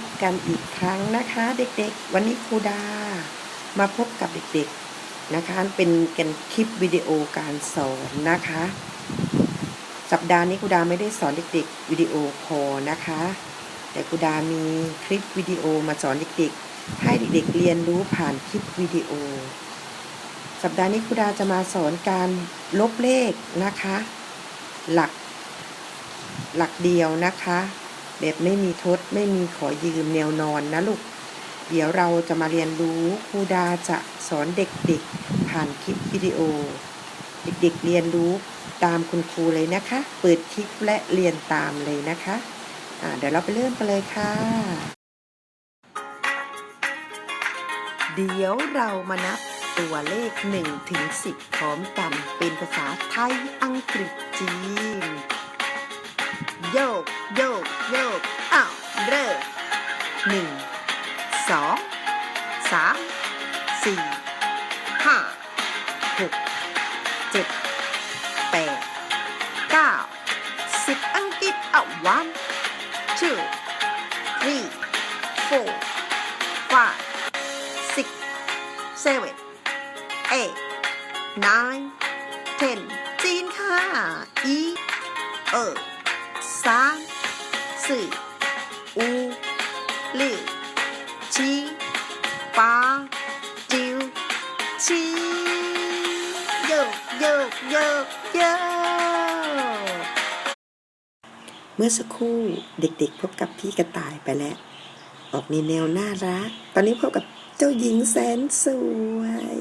บกันอีกครั้งนะคะ เด็กๆ วันนี้ครูดา มาพบกับเด็กๆนะคะ เป็นกันคลิปวิดีโอการสอนนะคะ สัปดาห์นี้ครูดาไม่ได้สอนเด็กๆวิดีโอคอนะคะ แต่ครูดามีคลิปวิดีโอมาสอนเด็กๆ ให้เด็กๆเรียนรู้ผ่านคลิปวิดีโอ สัปดาห์นี้ครูดาจะมาสอนการลบเลขนะคะ หลัก หลักเดียวนะคะ แบบไม่มีทดไม่มีขอยืมแนวนอนนะลูก เดี๋ยวเราจะมาเรียนรู้ครูดาจะสอนเด็กๆ ผ่านคลิปวิดีโอ เด็กๆเรียนรู้ตามคุณครูเลยนะคะ เปิดคลิปและเรียนตามเลยนะคะอ่าเดี๋ยวเราไปเริ่มกันเลยค่ะ เดี๋ยวเรามานับตัวเลข1ถึง10 พร้อมกันเป็นภาษาไทยอังกฤษจีน three four five six seven eight nine ten จีนค่ะ อีเออ สามสี่อูลี่ชีปาจิวชีโยกโยกโยกโยก เมื่อสักครู่เด็กๆ พบกับพี่กระต่ายไปแล้ว ออกในแนวน่ารัก ตอนนี้พบกับเจ้าหญิงแสนสวย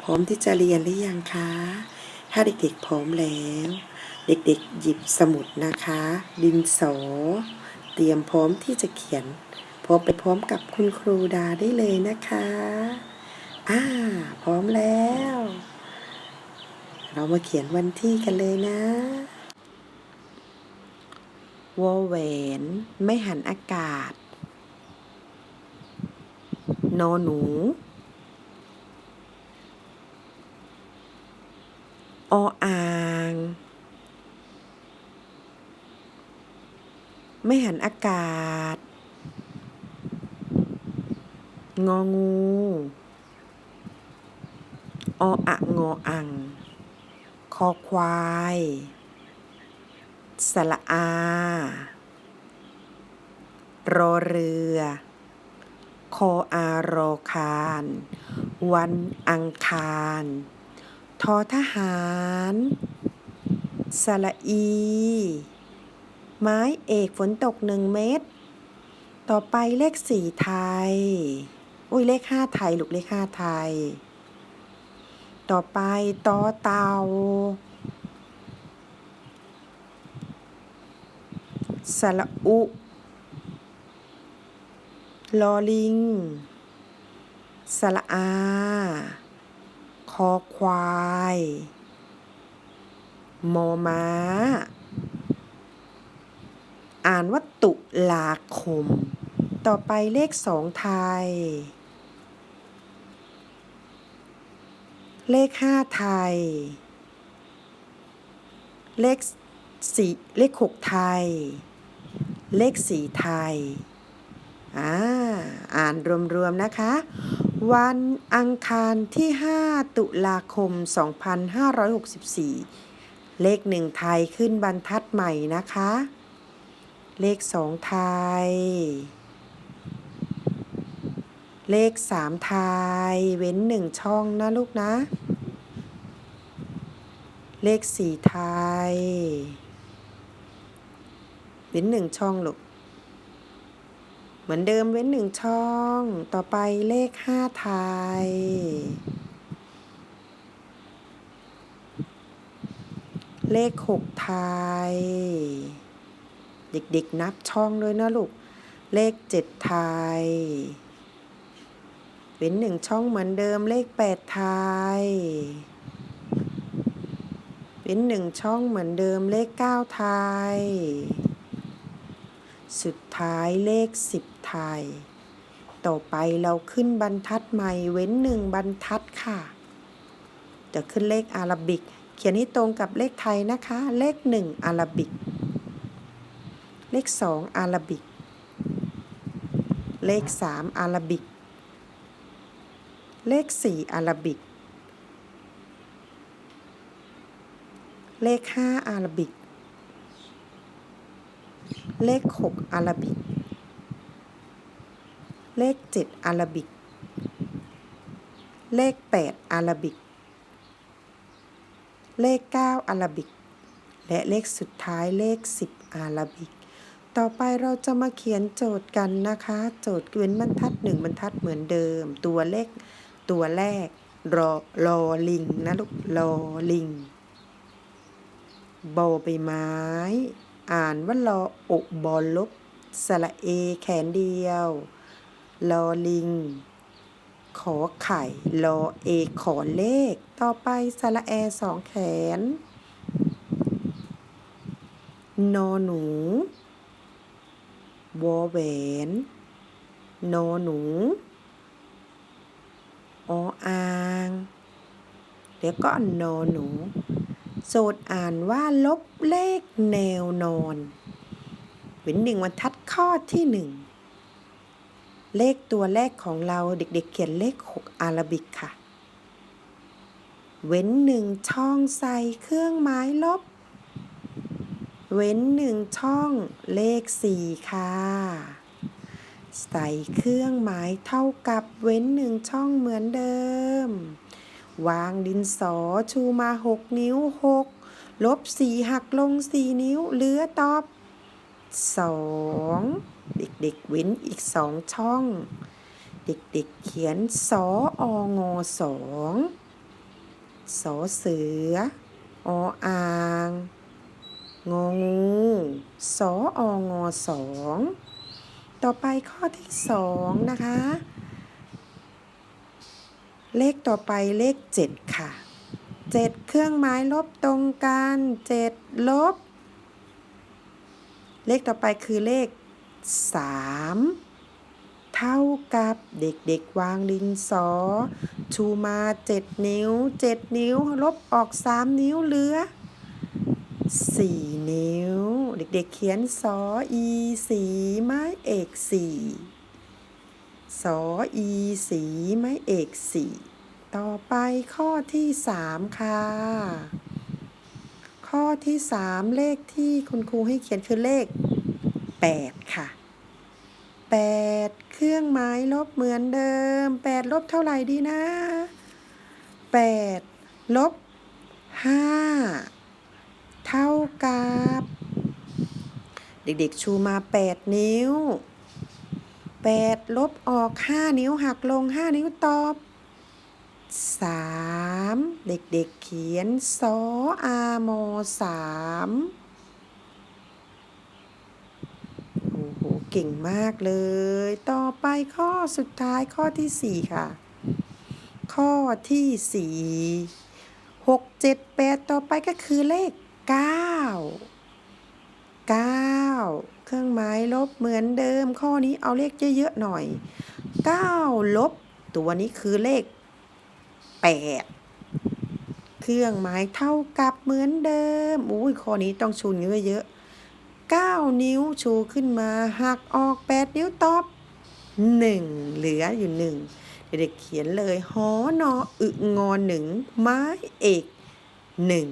พร้อมที่จะเรียนหรือยังคะ ถ้าเด็กๆพร้อมแล้ว เด็กๆหยิบสมุดนะคะ ดินสอ เตรียมพร้อมที่จะเขียนพร้อไปพร้อมกับคุณครูดาได้เลยนะคะอ่าพร้อมแล้ว เรามาเขียนวันที่กันเลยนะ วอแหวน ไม่หันอากาศ นอหนู ออ่าง ไม่หันอากาศ งองู ออะงออัง คอควาย สละอา รอเรือ คออารอคาร วันอังคาร ทอทหารสละอี ไม้เอกฝนตกหนึ่งเม็ดต่อไปเลขสี่ไทย อุ้ยเลขห้าไทย ลูกเลขห้าไทย ต่อไปตอเตา สระอุลอลิง สระอา คอควาย มอม้า อ่านว่าตุลาคม ต่อไปเลขสองไทย เลขห้าไทย เลขสี่เลขหกไทย เลขสี่ไทย อ่า อ่านรวมๆนะคะ วันอังคารที่ 5 ตุลาคม 2564 เลขหนึ่งไทยขึ้นบรรทัดใหม่นะคะ เลขสองไทย เลขสามไทย เว้นหนึ่งช่องนะลูกนะ เลขสี่ไทย ว้นหนึ่งช่องลูกเหมือนเดิมเว้นหนึ่งช่อง ต่อไปเลขห้าไทย เลขหกไทย เด็กๆนับช่องด้วยนะลูก เลขเจ็ดไทย เว้นหนึ่งช่องเหมือนเดิมเลขแปดไทย เว้นหนึ่งช่องเหมือนเดิมเลขเก้าไทย สุดท้ายเลขสิบไทย ต่อไปเราขึ้นบรรทัดใหม่เว้นหนึ่งบรรทัดค่ะ จะขึ้นเลขอาราบิก เขียนให้ตรงกับเลขไทยนะคะ เลขหนึ่งอาราบิก เลขสองอาราบิก เลขสามอาราบิก เลขสี่อาราบิก เลขห้าอาราบิก เลขหกอาราบิก เลขเจ็ดอาราบิก เลขแปดอาราบิก เลขเก้าอาราบิก และเลขสุดท้ายเลขสิบอาราบิก ต่อไปเราจะมาเขียนโจทย์กันนะคะ โจทย์เว้นบรรทัดหนึ่งบรรทัดเหมือนเดิม ตัวเลขตัวแรกรอรอลิงนะลูกรอลิงบอใบไม้ อ่านว่ารออกบอลลบสระเอแขนเดียวรอลิง ขอไข่รอเอขอเลข ต่อไปสระแอสองแขน นอหนู วอแหวน นอหนู ออ่าง แล้วก็นอหนู โจทย์อ่านว่าลบเลขแนวนอนเป็นหนึ่งบรรทัดข้อที่หนึ่งเลขตัวแรกของเราเด็กๆเขียนเลขหกอาราบิกค่ะ เว้นหนึ่งช่องใส่เครื่องหมายลบ เว้นหนึ่งช่องเลขสี่ค่ะ ใส่เครื่องหมายเท่ากับเว้นหนึ่งช่องเหมือนเดิม วางดินสอชูมาหกนิ้วหกลบสี่หักลงสี่นิ้วเหลือตอบสองเด็กๆเว้นอีกสองช่อง เด็กๆเขียนสอองอสองสอเสือ ออ่าง งองูสอองอสอง ต่อไปข้อที่สองนะคะ เลขต่อไปเลขเจ็ดค่ะเจ็ดเครื่องหมายลบตรงกันเจ็ดลบ เลขต่อไปคือเลขสามเท่ากับเด็กๆวางดินสอ ชูมาเจ็ดนิ้วเจ็ดนิ้ว ลบออกสามนิ้วเหลือสี่นิ้ว เด็กๆเขียนสออีสีไม้เอกสี่ สออีสีไม้เอกสีต่อไปข้อที่สามค่ะ ข้อที่สามเลขที่คุณครูให้เขียนคือเลขแปดค่ะแปดเครื่องหมายลบเหมือนเดิมแปดลบเท่าไหร่ดีนะแปดลบห้าเท่ากับ เด็กๆชูมา8นิ้ว 8 ลบออก 5 นิ้วหักลง 5 นิ้วตอบ 3 เด็กๆเขียนสออามอ3โอ้โห เก่งมากเลย ต่อไปข้อสุดท้ายข้อที่ 4 ค่ะ ข้อที่ 4 6 7 8 ต่อไปก็คือเลขเก้า เครื่องหมายลบเหมือนเดิม ข้อนี้เอาเลขเยอะๆหน่อยเก้าลบ ตัวนี้คือเลขแปดเครื่องหมายเท่ากับเหมือนเดิมอุ้ยข้อนี้ต้องชูนิ้วเยอะเก้านิ้วชูขึ้นมาหักออกแปดนิ้วตอบหนึ่งเหลืออยู่หนึ่งเด็กๆเขียนเลยหอนออึงอหนึ่งไม้เอกหนึ่ง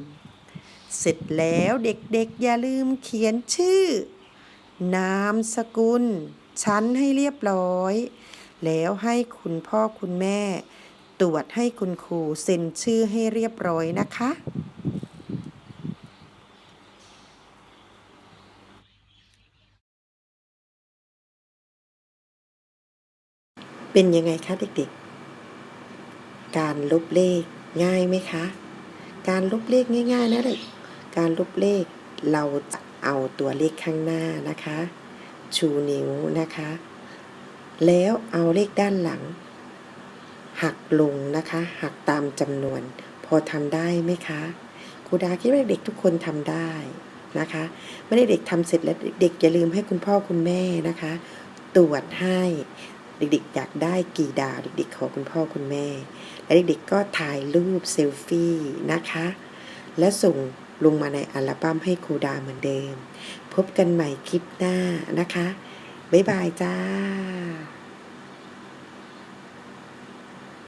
เสร็จแล้วเด็กๆ อย่าลืมเขียนชื่อ นามสกุล ชั้นให้เรียบร้อย แล้วให้คุณพ่อคุณแม่ ตรวจให้คุณครูเซ็นชื่อให้เรียบร้อยนะคะ เป็นยังไงคะเด็กๆ การลบเลขง่ายไหมคะ การลบเลขง่ายๆนะเด็ก การลบเลขเราจะ เอาตัวเลขข้างหน้านะคะ ชูนิ้วนะคะ แล้วเอาเลขด้านหลัง หักลงนะคะ หักตามจำนวน พอทำได้ไหมคะครูดาคิดว่าเด็กทุกคนทำได้นะคะเมื่อเด็กทำเสร็จแล้วเด็กอย่าลืมให้คุณพ่อคุณแม่นะคะ ตรวจให้เด็กๆอยากได้กี่ดาวเด็กๆขอคุณพ่อคุณแม่ และเด็กๆก็ถ่ายรูปเซลฟี่นะคะ และส่ง ลงมาในอัลบั้มให้ครูดาเหมือนเดิม พบกันใหม่คลิปหน้านะคะ บ๊ายบายจ้า